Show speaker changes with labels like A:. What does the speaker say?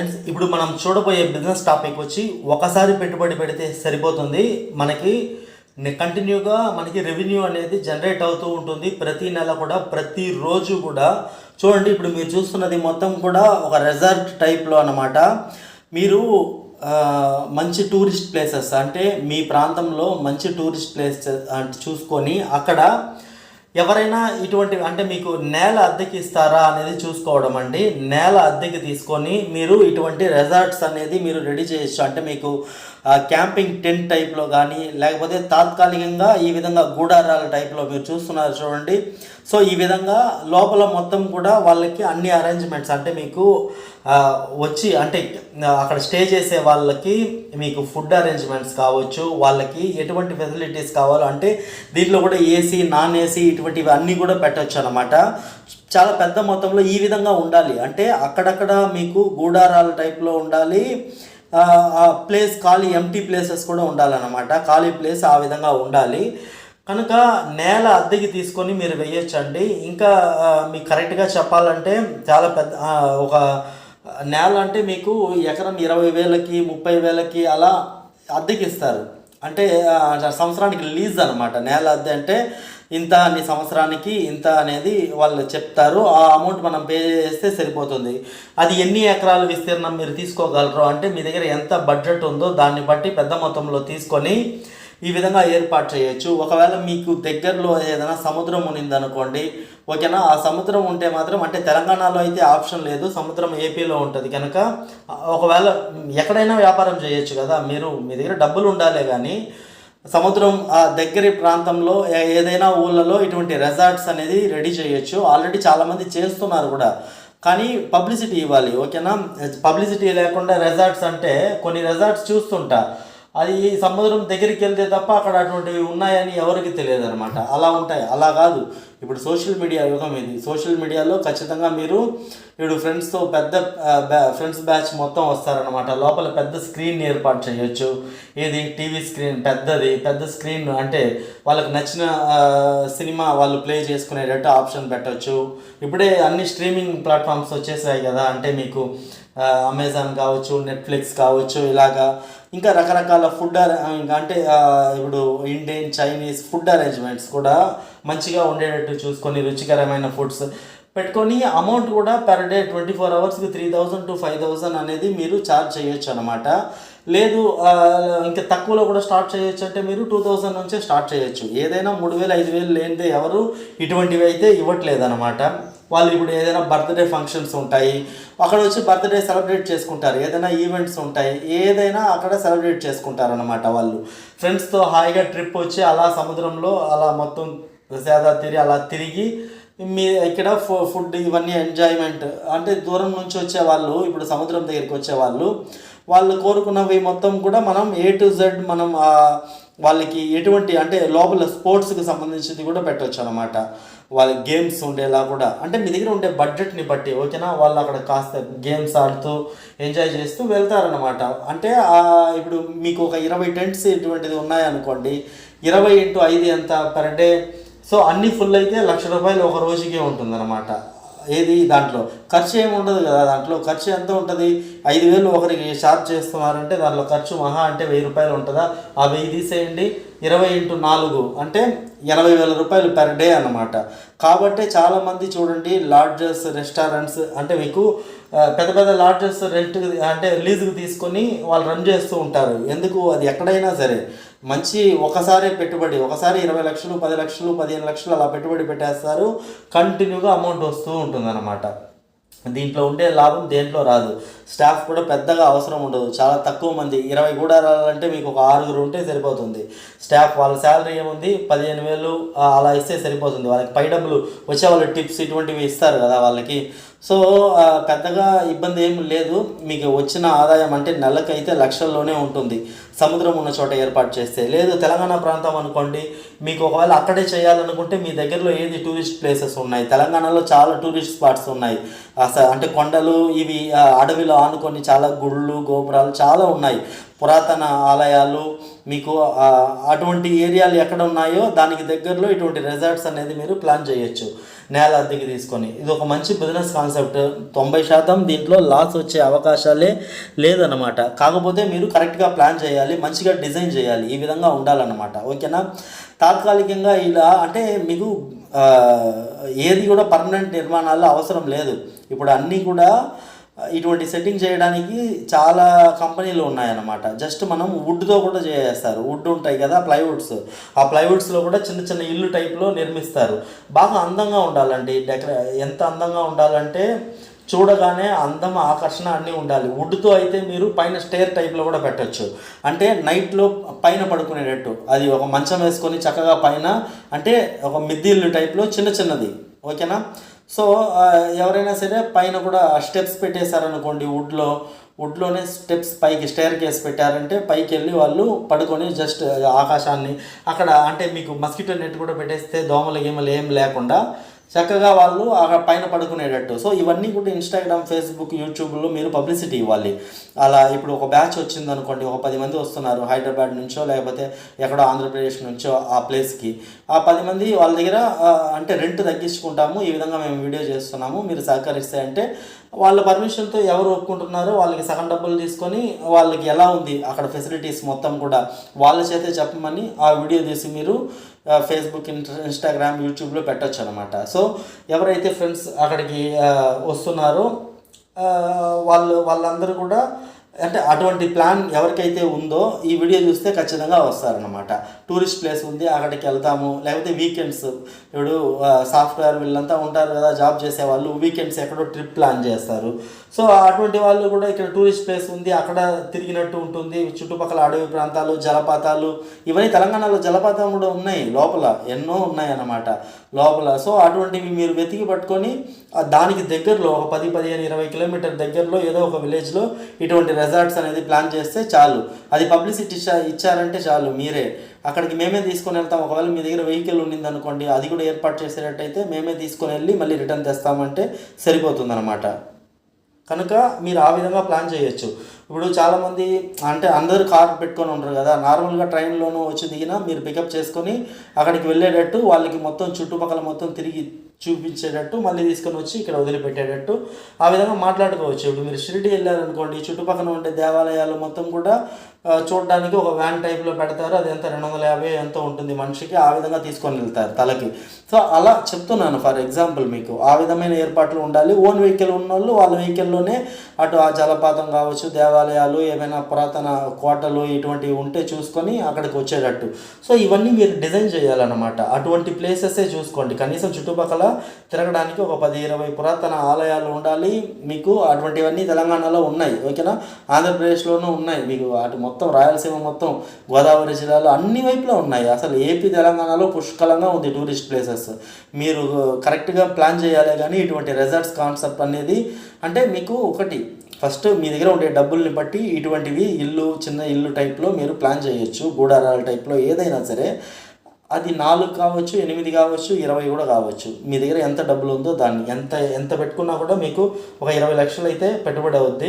A: Friends ఇప్పుడు మనం చూడబోయే బిజినెస్ టాపిక్ వచ్చి ఒకసారి పెట్టుబడి పెడితే సరిపోతుంది. మనకి కంటిన్యూగా మనకి రెవెన్యూ అనేది జనరేట్ అవుతూ ఉంటుంది. ప్రతి నెల కూడా ప్రతిరోజు కూడా. చూడండి ఇప్పుడు మీరు చూస్తున్నది మొత్తం కూడా ఒక రెసార్ట్ టైప్లో అన్నమాట. మీరు మంచి టూరిస్ట్ ప్లేసెస్ అంటే మీ ప్రాంతంలో మంచి టూరిస్ట్ ప్లేసెస్ చూసుకొని అక్కడ ఎవరైనా ఇటువంటి అంటే మీకు నేల అద్దెకి ఇస్తారా అనేది చూసుకోవడం అండి. నేల అద్దెకి తీసుకొని మీరు ఇటువంటి రెసార్ట్స్ అనేది మీరు రెడీ చేయొచ్చు. అంటే మీకు క్యాంపింగ్ టెంట్ టైప్లో కానీ లేకపోతే తాత్కాలికంగా ఈ విధంగా గూడారాల టైప్లో మీరు చూస్తున్నారు చూడండి. సో ఈ విధంగా లోపల మొత్తం కూడా వాళ్ళకి అన్ని అరేంజ్మెంట్స్ అంటే మీకు వచ్చి అంటే అక్కడ స్టే చేసే వాళ్ళకి మీకు ఫుడ్ అరేంజ్మెంట్స్ కావచ్చు వాళ్ళకి ఎటువంటి ఫెసిలిటీస్ కావాలో అంటే దీంట్లో కూడా ఏసీ నాన్ ఏసీ ఇటువంటివి అన్నీ కూడా పెట్టచ్చు అనమాట చాలా పెద్ద మొత్తంలో ఈ విధంగా ఉండాలి. అంటే అక్కడక్కడ మీకు గూడారాల టైప్లో ఉండాలి ప్లేస్ ఖాళీ ఎంటీ ప్లేసెస్ కూడా ఉండాలన్నమాట. ఖాళీ ప్లేస్ ఆ విధంగా ఉండాలి. కనుక నేల అద్దెకి తీసుకొని మీరు వేయొచ్చండి. ఇంకా మీకు కరెక్ట్గా చెప్పాలంటే చాలా పెద్ద ఒక నేల అంటే మీకు ఎకరం ఇరవై వేలకి ముప్పై వేలకి అలా అద్దెకి ఇస్తారు. అంటే సంవత్సరానికి లీజ్ అనమాట నేల అద్దె అంటే ఇంత నీ సంవత్సరానికి ఇంత అనేది వాళ్ళు చెప్తారు. ఆ అమౌంట్ మనం పే చేస్తే సరిపోతుంది. అది ఎన్ని ఎకరాల విస్తీర్ణం మీరు తీసుకోగలరు అంటే మీ దగ్గర ఎంత బడ్జెట్ ఉందో దాన్ని బట్టి పెద్ద మొత్తంలో తీసుకొని ఈ విధంగా ఏర్పాటు చేయొచ్చు. ఒకవేళ మీకు దగ్గరలో ఏదైనా సముద్రం ఉన్నిందనుకోండి ఓకేనా? ఆ సముద్రం ఉంటే మాత్రం అంటే తెలంగాణలో అయితే ఆప్షన్ లేదు. సముద్రం ఏపీలో ఉంటుంది కనుక ఒకవేళ ఎక్కడైనా వ్యాపారం చేయొచ్చు కదా. మీరు మీ దగ్గర డబ్బులు ఉండాలే కానీ సముద్రం ఆ దగ్గరి ప్రాంతంలో ఏ- ఏదైనా ఊళ్ళలో ఇటువంటి రెసార్ట్స్ అనేది రెడీ చేయొచ్చు. ఆల్రెడీ చాలామంది చేస్తున్నారు కూడా. కానీ పబ్లిసిటీ ఇవ్వాలి ఓకేనా? పబ్లిసిటీ లేకుండా రెసార్ట్స్ అంటే కొన్ని రెసార్ట్స్ చూస్తుంటా. అది సముద్రం దగ్గరికి వెళ్తే తప్ప అక్కడ అటువంటివి ఉన్నాయని ఎవరికి తెలియదు అనమాట అలా ఉంటాయి. అలా కాదు. ఇప్పుడు సోషల్ మీడియా యుగం ఇది. సోషల్ మీడియాలో ఖచ్చితంగా మీరు ఇప్పుడు ఫ్రెండ్స్తో పెద్ద ఫ్రెండ్స్ బ్యాచ్ మొత్తం వస్తారనమాట లోపల పెద్ద స్క్రీన్ ఏర్పాటు చేయొచ్చు. ఇది టీవీ స్క్రీన్ పెద్దది. పెద్ద స్క్రీన్ అంటే వాళ్ళకి నచ్చిన సినిమా వాళ్ళు ప్లే చేసుకునేటట్టు ఆప్షన్ పెట్టొచ్చు. ఇప్పుడే అన్ని స్ట్రీమింగ్ ప్లాట్ఫామ్స్ వచ్చేసాయి కదా. అంటే మీకు అమెజాన్ కావచ్చు నెట్ఫ్లిక్స్ కావచ్చు ఇలాగా ఇంకా రకరకాల ఫుడ్ ఇంకా అంటే ఇప్పుడు ఇండియన్ చైనీస్ ఫుడ్ అరేంజ్మెంట్స్ కూడా మంచిగా ఉండేటట్టు చూసుకొని రుచికరమైన ఫుడ్స్ పెట్టుకొని అమౌంట్ కూడా పర్ డే ట్వంటీ ఫోర్ అవర్స్కి three thousand to five thousand అనేది మీరు ఛార్జ్ చేయొచ్చు అనమాట లేదు ఇంకా తక్కువలో కూడా స్టార్ట్ చేయొచ్చు అంటే మీరు టూ థౌజండ్ నుంచే స్టార్ట్ చేయొచ్చు. ఏదైనా మూడు వేలు ఐదు వేలు లేనిదే ఎవరు ఇటువంటివి అయితే ఇవ్వట్లేదు అనమాట వాళ్ళు ఇప్పుడు ఏదైనా బర్త్డే ఫంక్షన్స్ ఉంటాయి అక్కడ వచ్చి బర్త్డే సెలబ్రేట్ చేసుకుంటారు ఏదైనా ఈవెంట్స్ ఉంటాయి ఏదైనా అక్కడ సెలబ్రేట్ చేసుకుంటారు అనమాట వాళ్ళు. ఫ్రెండ్స్తో హాయిగా ట్రిప్ వచ్చి అలా సముద్రంలో అలా మొత్తం సేదా తిరిగి అలా తిరిగి మీ ఇక్కడ ఫు- ఫుడ్ ఇవన్నీ ఎంజాయ్మెంట్ అంటే దూరం నుంచి వచ్చే వాళ్ళు ఇప్పుడు సముద్రం దగ్గరికి వచ్చే వాళ్ళు వాళ్ళు కోరుకున్నవి మొత్తం కూడా మనం ఏ టు జెడ్ మనం వాళ్ళకి ఎటువంటి అంటే లోపల స్పోర్ట్స్కి సంబంధించింది కూడా పెట్టవచ్చు అనమాట వాళ్ళ గేమ్స్ ఉండేలా కూడా. అంటే మీ దగ్గర ఉండే బడ్జెట్ని బట్టి ఓకేనా? వాళ్ళు అక్కడ కాస్త గేమ్స్ ఆడుతూ ఎంజాయ్ చేస్తూ వెళ్తారనమాట అంటే ఇప్పుడు మీకు ఒక ఇరవై టెంట్స్ ఇటువంటిది ఉన్నాయనుకోండి ఇరవై ఇంటూ ఐదు ఎంత పర్ డే సో అన్ని ఫుల్ అయితే లక్ష రూపాయలు ఒక రోజుకే ఉంటుందన్నమాట. ఏది? దాంట్లో. ఖర్చు ఏమి ఉండదు కదా దాంట్లో. ఖర్చు ఎంత ఉంటుంది? ఐదు వేలు ఒకరికి ఛార్జ్ చేస్తున్నారంటే దాంట్లో ఖర్చు మహా అంటే వెయ్యి రూపాయలు ఉంటుందా? ఆ వెయ్యి తీసేయండి. ఇరవై ఇంటూ నాలుగు అంటే ఎనభై వేల రూపాయలు పెర్ డే అన్నమాట. కాబట్టి చాలామంది చూడండి లాడ్జెస్ రెస్టారెంట్స్ అంటే మీకు పెద్ద పెద్ద లాడ్జెస్ రెంట్ అంటే లీజుకి తీసుకొని వాళ్ళు రన్ చేస్తూ ఉంటారు. ఎందుకు? అది ఎక్కడైనా సరే. మంచి ఒకసారి పెట్టుబడి ఒకసారి ఇరవై లక్షలు పది లక్షలు పదిహేను లక్షలు అలా పెట్టుబడి పెట్టేస్తారు. కంటిన్యూగా అమౌంట్ వస్తూ ఉంటుందన్నమాట. దీంట్లో ఉండే లాభం దేంట్లో రాదు. స్టాఫ్ కూడా పెద్దగా అవసరం ఉండదు. చాలా తక్కువ మంది ఇరవై కూడా రావాలంటే మీకు ఒక ఆరుగురు ఉంటే సరిపోతుంది. స్టాఫ్ వాళ్ళ శాలరీ ఏముంది? పదిహేను వేలు అలా ఇస్తే సరిపోతుంది. వాళ్ళకి పై డబ్బులు వచ్చే వాళ్ళు టిప్స్ ఇటువంటివి ఇస్తారు కదా వాళ్ళకి. సో పెద్దగా ఇబ్బంది ఏం లేదు. మీకు వచ్చిన ఆదాయం అంటే నెలకైతే లక్షల్లోనే ఉంటుంది. సముద్రం ఉన్న చోట ఏర్పాటు చేస్తే. లేదు తెలంగాణ ప్రాంతం అనుకోండి మీకు ఒకవేళ అక్కడే చేయాలనుకుంటే మీ దగ్గరలో ఏది టూరిస్ట్ ప్లేసెస్ ఉన్నాయి? తెలంగాణలో చాలా టూరిస్ట్ స్పాట్స్ ఉన్నాయి. అంటే కొండలు ఇవి అడవిలో ఆనుకొని చాలా గుళ్ళు గోపురాలు చాలా ఉన్నాయి. పురాతన ఆలయాలు మీకు అటువంటి ఏరియాలు ఎక్కడ ఉన్నాయో దానికి దగ్గరలో ఇటువంటి రెసార్ట్స్ అనేది మీరు ప్లాన్ చేయొచ్చు. నేల అద్దెకి తీసుకొని. ఇది ఒక మంచి బిజినెస్ కాన్సెప్ట్ తొంభై శాతం దీంట్లో లాస్ వచ్చే అవకాశాలే లేదన్నమాట. కాకపోతే మీరు కరెక్ట్గా ప్లాన్ చేయాలి మంచిగా డిజైన్ చేయాలి ఈ విధంగా ఉండాలన్నమాట. ఓకేనా? తాత్కాలికంగా ఇలా అంటే మీకు ఏది కూడా పర్మనెంట్ నిర్మాణాలు అవసరం లేదు. ఇప్పుడు అన్నీ కూడా ఇటువంటి సెట్టింగ్ చేయడానికి చాలా కంపెనీలు ఉన్నాయన్నమాట. జస్ట్ మనం వుడ్తో కూడా చేస్తారు వుడ్ ఉంటాయి కదా ప్లైవుడ్స్ ఆ ప్లైవుడ్స్లో కూడా చిన్న చిన్న ఇల్లు టైప్లో నిర్మిస్తారు. బాగా అందంగా ఉండాలండి. డెకరే ఎంత అందంగా ఉండాలంటే చూడగానే అందం ఆకర్షణ అన్నీ ఉండాలి. వుడ్తో అయితే మీరు పైన స్టేర్ టైప్లో కూడా పెట్టచ్చు. అంటే నైట్లో పైన పడుకునేటట్టు. అది ఒక మంచం వేసుకొని చక్కగా పైన అంటే ఒక మిద్దిల్లు టైప్లో చిన్న చిన్నది. ఓకేనా సో ఎవరైనా సరే పైన కూడా స్టెప్స్ పెట్టేశారనుకోండి వుడ్లో. వుడ్లోనే స్టెప్స్ పైకి స్టేర్ కేస్ పెట్టారంటే పైకి వెళ్ళి వాళ్ళు పడుకొని జస్ట్ ఆకాశాన్ని అక్కడ అంటే మీకు మస్కిటో నెట్ కూడా పెట్టేస్తే దోమలు గీమలు ఏం లేకుండా చక్కగా వాళ్ళు అక్కడ పైన పడుకునేటట్టు. సో ఇవన్నీ కూడా ఇన్స్టాగ్రామ్ ఫేస్బుక్ యూట్యూబ్లో మీరు పబ్లిసిటీ ఇవ్వాలి. అలా ఇప్పుడు ఒక బ్యాచ్ వచ్చింది అనుకోండి ఒక పది మంది వస్తున్నారు హైదరాబాద్ నుంచో లేకపోతే ఎక్కడో ఆంధ్రప్రదేశ్ నుంచో ఆ ప్లేస్కి ఆ పది మంది వాళ్ళ దగ్గర అంటే రెంట్ తగ్గించుకుంటాము ఈ విధంగా మేము వీడియో చేస్తున్నాము మీరు సహకరిస్తే అంటే వాళ్ళ పర్మిషన్తో ఎవరు ఒప్పుకుంటున్నారో వాళ్ళకి సగం డబ్బులు తీసుకొని వాళ్ళకి ఎలా ఉంది అక్కడ ఫెసిలిటీస్ మొత్తం కూడా వాళ్ళ చేతే చెప్పమని ఆ వీడియో తీసి మీరు ఫేస్బుక్ ఇన్స్టాగ్రామ్ యూట్యూబ్లో పెట్టచ్చు అనమాట సో ఎవరైతే ఫ్రెండ్స్ అక్కడికి వస్తున్నారో వాళ్ళు వాళ్ళందరూ కూడా అంటే అటువంటి ప్లాన్ ఎవరికైతే ఉందో ఈ వీడియో చూస్తే ఖచ్చితంగా వస్తారనమాట టూరిస్ట్ ప్లేస్ ఉంది అక్కడికి వెళ్తాము. లేకపోతే వీకెండ్స్ ఇప్పుడు సాఫ్ట్వేర్ వీళ్ళంతా ఉంటారు కదా జాబ్ చేసే వాళ్ళు వీకెండ్స్ ఎక్కడో ట్రిప్ ప్లాన్ చేస్తారు. సో అటువంటి వాళ్ళు కూడా ఇక్కడ టూరిస్ట్ ప్లేస్ ఉంది అక్కడ తిరిగినట్టు ఉంటుంది. చుట్టుపక్కల అడవి ప్రాంతాలు జలపాతాలు ఇవన్నీ తెలంగాణలో జలపాతం కూడా ఉన్నాయి లోపల ఎన్నో ఉన్నాయి అన్నమాట లోపల. సో అటువంటివి మీరు వెతికి పట్టుకొని దానికి దగ్గరలో ఒక పది పదిహేను ఇరవై కిలోమీటర్ దగ్గరలో ఏదో ఒక విలేజ్లో ఇటువంటి రెసార్ట్స్ అనేది ప్లాన్ చేస్తే చాలు. అది పబ్లిసిటీ ఇచ్చా- ఇచ్చారంటే చాలు మీరే. అక్కడికి మేమే తీసుకొని వెళ్తాం. ఒకవేళ మీ దగ్గర వెహికల్ ఉండింది అనుకోండి అది కూడా ఏర్పాటు చేసేటట్టయితే మేమే తీసుకొని వెళ్ళి మళ్ళీ రిటర్న్ తెస్తామంటే సరిపోతుందన్నమాట. కనుక మీరు ఆ విధంగా ప్లాన్ చేయొచ్చు. ఇప్పుడు చాలామంది అంటే అందరూ కార్ పెట్టుకొని ఉంటారు కదా. నార్మల్గా ట్రైన్లోనూ వచ్చి దిగినా మీరు పికప్ చేసుకొని అక్కడికి వెళ్ళేటట్టు వాళ్ళకి మొత్తం చుట్టుపక్కల మొత్తం తిరిగి చూపించేటట్టు మళ్ళీ తీసుకొని వచ్చి ఇక్కడ వదిలిపెట్టేటట్టు ఆ విధంగా మాట్లాడుకోవచ్చు. ఇప్పుడు మీరు షిరిడి వెళ్ళారనుకోండి చుట్టుపక్కల ఉండే దేవాలయాలు మొత్తం కూడా చూడడానికి ఒక వ్యాన్ టైప్లో పెడతారు. అది ఎంత? రెండు వందల యాభై ఎంతో ఉంటుంది మనిషికి. ఆ విధంగా తీసుకొని వెళ్తారు తలకి. సో అలా చెప్తున్నాను. ఫర్ ఎగ్జాంపుల్ మీకు ఆ విధమైన ఏర్పాట్లు ఉండాలి. ఓన్ వెహికల్ ఉన్న వాళ్ళు వాళ్ళ వెహికల్లోనే అటు ఆ జలపాతం కావచ్చు దేవాలయాలు ఏమైనా పురాతన కోటలు ఇటువంటివి ఉంటే చూసుకొని అక్కడికి వచ్చేటట్టు. సో ఇవన్నీ మీరు డిజైన్ చేయాలన్నమాట. అటువంటి ప్లేసెసే చూసుకోండి. కనీసం చుట్టుపక్కల తిరగడానికి ఒక పది ఇరవై పురాతన ఆలయాలు ఉండాలి. మీకు అటువంటివన్నీ తెలంగాణలో ఉన్నాయి. ఓకేనా? ఆంధ్రప్రదేశ్లోనూ ఉన్నాయి. మీకు అటు మొత్తం రాయలసీమ మొత్తం గోదావరి జిల్లాలో అన్ని వైపులా ఉన్నాయి. అసలు ఏపీ తెలంగాణలో పుష్కలంగా ఉంది టూరిస్ట్ ప్లేసెస్. మీరు కరెక్ట్గా ప్లాన్ చేయాలి కానీ ఇటువంటి రెసార్ట్స్ కాన్సెప్ట్ అనేది అంటే మీకు ఒకటి ఫస్ట్ మీ దగ్గర ఉండే డబ్బుల్ని బట్టి ఇటువంటివి ఇల్లు చిన్న ఇల్లు టైప్లో మీరు ప్లాన్ చేయొచ్చు. గూడారాల టైప్లో ఏదైనా సరే అది నాలుగు కావచ్చు ఎనిమిది కావచ్చు ఇరవై కూడా కావచ్చు. మీ దగ్గర ఎంత డబ్బులు ఉందో దాన్ని ఎంత ఎంత పెట్టుకున్నా కూడా మీకు ఒక ఇరవై లక్షలు అయితే పెట్టుబడి అవుద్ది.